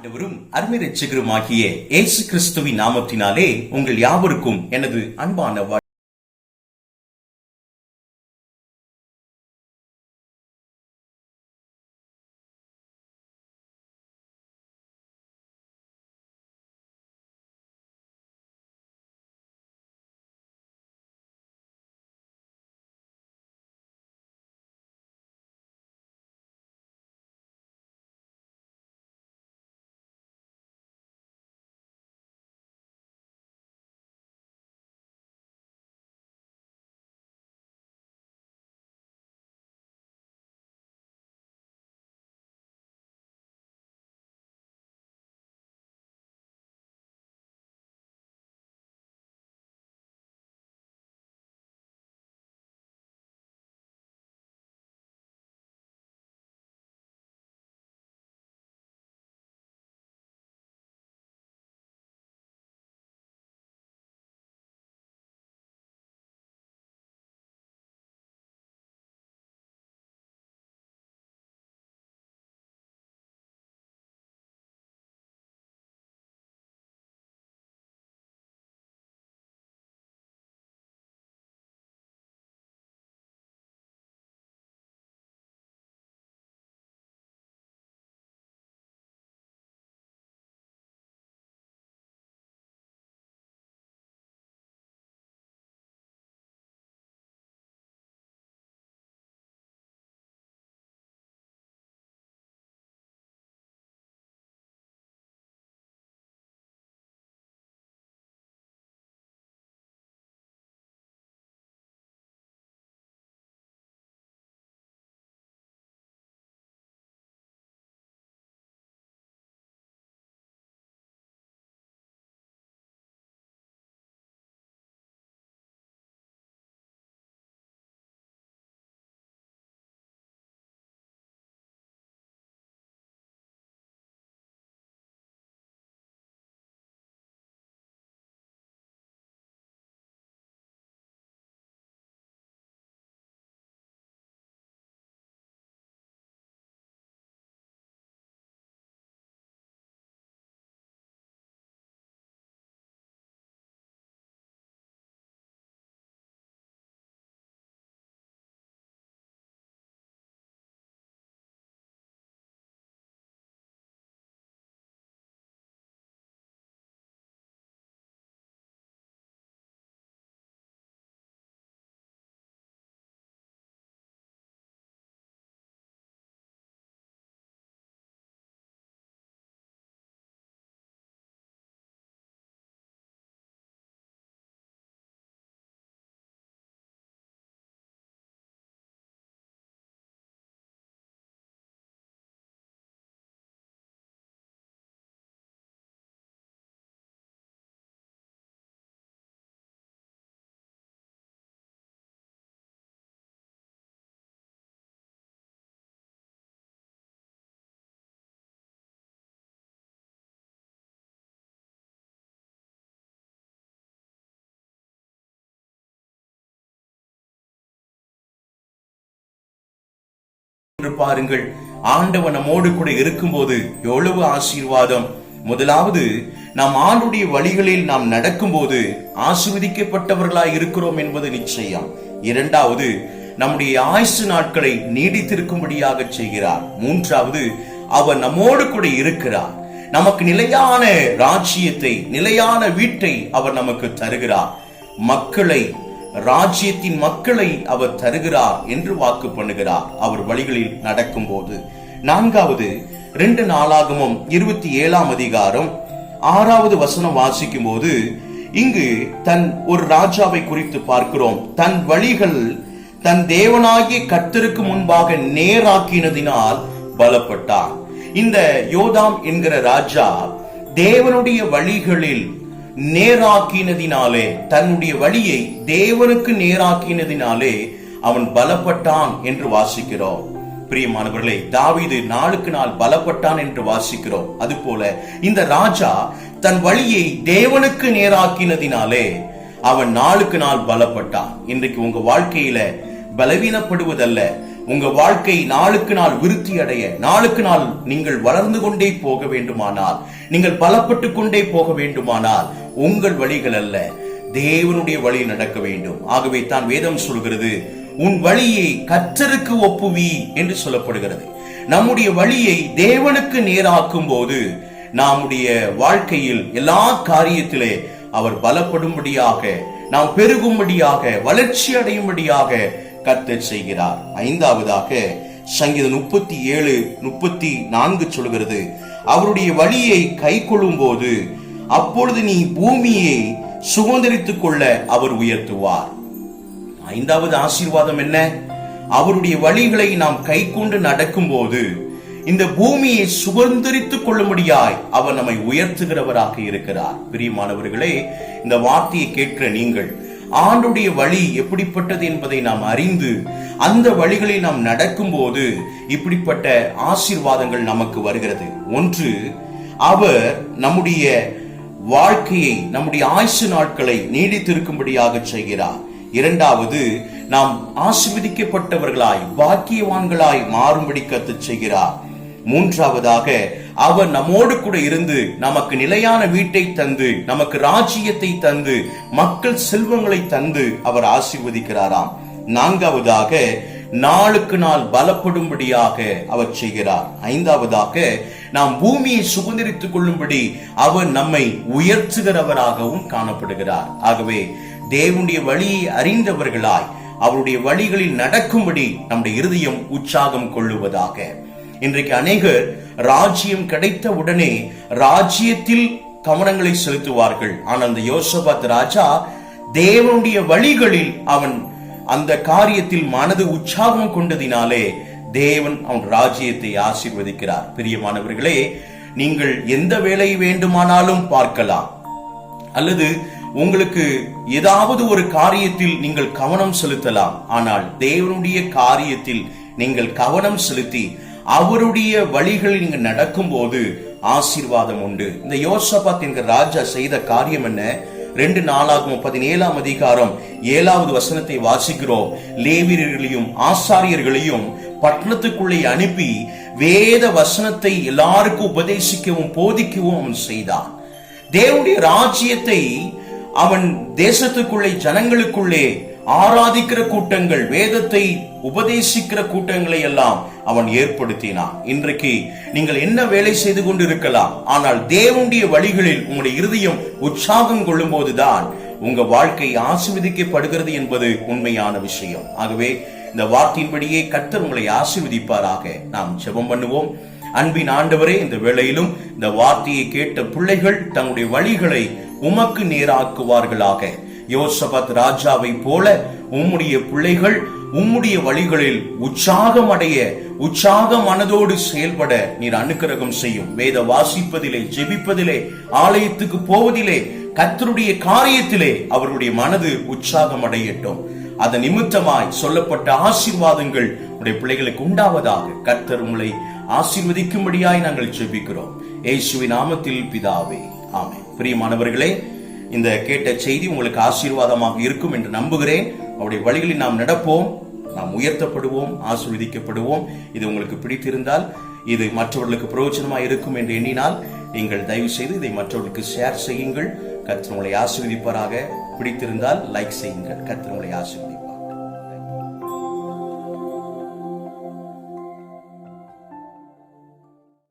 ஆண்டவரும் அருமை ரட்சகருமாகிய இயேசு கிறிஸ்துவின் நாமத்தினாலே உங்கள் யாவருக்கும் எனது அன்பான பாருங்கள் ஆண்டவன் நம்மோடு கூட இருக்கும்போது எவ்வளவு ஆசீர்வாதம். முதலாவது நாம் ஆண்டுடைய வழிகளில் நாம் நடக்கும்போது ஆசீர்வதிக்கப்பட்டவர்களாய் இருக்கிறோம் என்பது நிச்சயம். இரண்டாவது நம்முடைய ஆயுசு நாட்களை நீடித்திருக்கும்படியாக செய்கிறார். மூன்றாவது அவர் நம்மோடு கூட இருக்கிறார். நமக்கு நிலையான ராஜ்யத்தை நிலையான வீட்டை அவர் நமக்கு தருகிறார். மக்களை ராஜ்யத்தின் மக்களை அவர் தருகிறார் என்று வாக்கு பண்ணுகிறார். அவர் வழிகளில் நடக்கும் போது நான்காவது ரெண்டு நாளாகமும் இருபத்தி ஏழாம் அதிகாரம் ஆறாவது வசனம் வாசிக்கும் போது இங்கு தன் ஒரு ராஜாவை குறித்து பார்க்கிறோம். தன் வழிகள் தன் தேவனாகிய கர்த்தருக்கு முன்பாக நேராக்கினதினால் பலப்பட்டார் இந்த யோதாம் என்கிற ராஜா தேவனுடைய வழிகளில் நேராக்கினதினாலே தன்னுடைய வழியை தேவனுக்கு நேராக்கினதினாலே அவன் பலப்பட்டான் என்று வாசிக்கிறோம். பிரியமானவர்களே தாவீது நாளுக்கு நாள் பலப்பட்டான் என்று வாசிக்கிறோம். அதுபோல இந்த ராஜா தன் வழியை தேவனுக்கு நேராக்கினதினாலே அவன் நாளுக்கு நாள் பலப்பட்டான். இன்றைக்கு உங்க வாழ்க்கையில பலவீனப்படுவதல்ல உங்க வாழ்க்கை நாளுக்கு நாள் விருத்தி அடைய நாளுக்கு நாள் நீங்கள் வளர்ந்து கொண்டே போக வேண்டுமானால் நீங்கள் பலப்பட்டு கொண்டே போக வேண்டுமானால் உங்கள் வழிகள் அல்ல தேவனுடைய வழி நடக்க வேண்டும். ஆகவே தான் வேதம் சொல்கிறது உன் வழியை கற்றருக்கு ஒப்புவி என்று சொல்லப்படுகிறது. நம்முடைய வழியை தேவனுக்கு நேராக்கும் போது நம்முடைய வாழ்க்கையில் எல்லா காரியத்திலே அவர் பலப்படும்படியாக நாம் பெருகும்படியாக வளர்ச்சி அடையும்படியாக கத்தர் செய்கிறார். ஐந்தாவதாக சங்கீதம் முப்பத்தி ஏழு முப்பத்தி நான்கு சொல்கிறது அவருடைய வழியை கை போது அப்பொழுது நீ பூமியை சுதந்திரித்துக் கொள்ள அவர் உயர்த்துவார். ஐந்தாவது ஆசீர்வாதம் என்ன? அவருடைய வழிகளை நாம் கை கொண்டு நடக்கும் போது இந்த பூமியை சுதந்திரித்துக் கொள்ளும்படியாய் அவர் நம்மை உயர்த்துகிறவராக இருக்கிறார். பிரியமானவர்களே இந்த வார்த்தையை கேட்கிற நீங்கள் ஆண்டுடைய வழி எப்படிப்பட்டது என்பதை நாம் அறிந்து அந்த வழிகளில் நாம் நடக்கும்போது இப்படிப்பட்ட ஆசீர்வாதங்கள் நமக்கு வருகிறது. ஒன்று அவர் நம்முடைய வாழ்க்கையை நம்முடைய ஆயுசு நாட்களை நீடித்திருக்கும்படியாக செய்கிறார். இரண்டாவது நாம் ஆசிர்வதிக்கப்பட்டவர்களாய் பாக்கியவான்களாய் மாறும்படி கத்து செய்கிறார். மூன்றாவதாக அவர் நம்மோடு கூட இருந்து நமக்கு நிலையான வீட்டை தந்து நமக்கு ராஜ்யத்தை தந்து மக்கள் செல்வங்களை தந்து அவர் ஆசீர்வதிக்கிறாராம். நான்காவதாக நாளுக்கு நாள் பலப்படும்படியாக அவர் செய்கிறார். ஐந்தாவதாக நாம் பூமியை சுதந்திரித்துக் கொள்ளும்படி அவர் நம்மை உயர்த்துகிறவராகவும் காணப்படுகிறார். ஆகவே தேவனுடைய வழியை அறிந்தவர்களாய் அவருடைய வழிகளில் நடக்கும்படி நம்முடைய இருதயம் உற்சாகம் கொள்ளுவதாக. இன்றைக்கு அநேகர் ராஜ்யம் கிடைத்த உடனே ராஜ்யத்தில் கவனங்களை செலுத்துவார்கள். ஆனால் அந்த யோசபாத் ராஜா தேவனுடைய வழிகளில் அவன் அந்த காரியத்தில் மனது உற்சாகம் கொண்டதினாலே தேவன் அவன் ராஜ்யத்தை ஆசீர்வதிக்கிறார். பிரியமானவர்களே நீங்கள் எந்த வேலை வேண்டுமானாலும் பார்க்கலாம். அல்லது உங்களுக்கு ஏதாவது ஒரு காரியத்தில் நீங்கள் கவனம் செலுத்தலாம். ஆனால் தேவனுடைய காரியத்தில் நீங்கள் கவனம் செலுத்தி அவருடைய வழிகளில் நீங்க நடக்கும் போது ஆசீர்வாதம் உண்டு. இந்த யோசபாத் என்கிற ராஜா செய்த காரியம் என்ன? ரெண்டு நாளாகும் பதினேழாம் அதிகாரம் ஏழாவது வசனத்தை வாசிக்கிறோம். லேவியர்களையும் ஆசாரியர்களையும் பட்டணத்துக்குள்ளே அனுப்பி வேத வசனத்தை எல்லாருக்கும் உபதேசிக்கவும் போதிக்கவும் அவன் செய்தான். தேவனுடைய ராஜ்யத்தை அவன் தேசத்துக்குள்ளே ஜனங்களுக்குள்ளே ஆராதிக்கிற கூட்டங்கள் வேதத்தை உபதேசிக்கிற கூட்டங்களை எல்லாம் அவன் ஏற்படுத்தினான். இன்றைக்கு நீங்கள் என்ன வேலை செய்து கொண்டு இருக்கலாம் ஆனால் தேவனுடைய வழிகளில் உங்களுடைய இருதயம் உற்சாகம் கொள்ளும் போதுதான் உங்க வாழ்க்கை ஆசிர்வதிக்கப்படுகிறது என்பது உண்மையான விஷயம். ஆகவே இந்த வார்த்தையின்படியே கர்த்தர் உங்களை ஆசிர்வதிப்பாராக. நாம் ஜெபம் பண்ணுவோம். அன்பின் ஆண்டவரே இந்த வேளையிலும் இந்த வார்த்தையை கேட்ட பிள்ளைகள் தங்களுடைய வழிகளை உமக்கு நேராக்குவார்களாக. யோசபத் ராஜாவை போல உம்முடைய பிள்ளைகள் உம்முடைய வழிகளில் உற்சாகம் அடைய உற்சாக மனதோடு செயல்பட நீர் அனுக்கிரகம் செய்யும். வேத வாசிப்பதிலே ஜெபிப்பதிலே ஆலயத்துக்கு போவதிலே கத்தருடைய காரியத்திலே அவருடைய மனது உற்சாகம் அடையட்டும் அதன் நிமித்தமாய் சொல்லப்பட்ட ஆசீர்வாதங்கள் உடைய பிள்ளைகளுக்கு உண்டாவதாக கர்த்தர் உங்களை ஆசீர்வதிக்கும்படியாய் நாங்கள் ஜெபிக்கிறோம். ஏசுவி நாமத்தில் பிதாவே ஆமே பிரியமானவர்களே இந்த கேட்ட செய்தி உங்களுக்கு ஆசீர்வாதமாக இருக்கும் என்று நம்புகிறேன். அவருடைய வழிகளில் நாம் நடப்போம். நாம் உயர்த்தப்படுவோம் ஆசீர்வதிக்கப்படுவோம். இது உங்களுக்கு பிடித்திருந்தால் இது மற்றவர்களுக்கு பிரயோஜனமாக இருக்கும் என்று எண்ணினால் நீங்கள் தயவு செய்து இதை மற்றவர்களுக்கு ஷேர் செய்யுங்கள். கர்த்தர் உங்களை ஆசீர்வதிப்பாராக. பிடித்திருந்தால் லைக் செய்யுங்கள். கர்த்தர் ஆசீர்வதிப்பார்.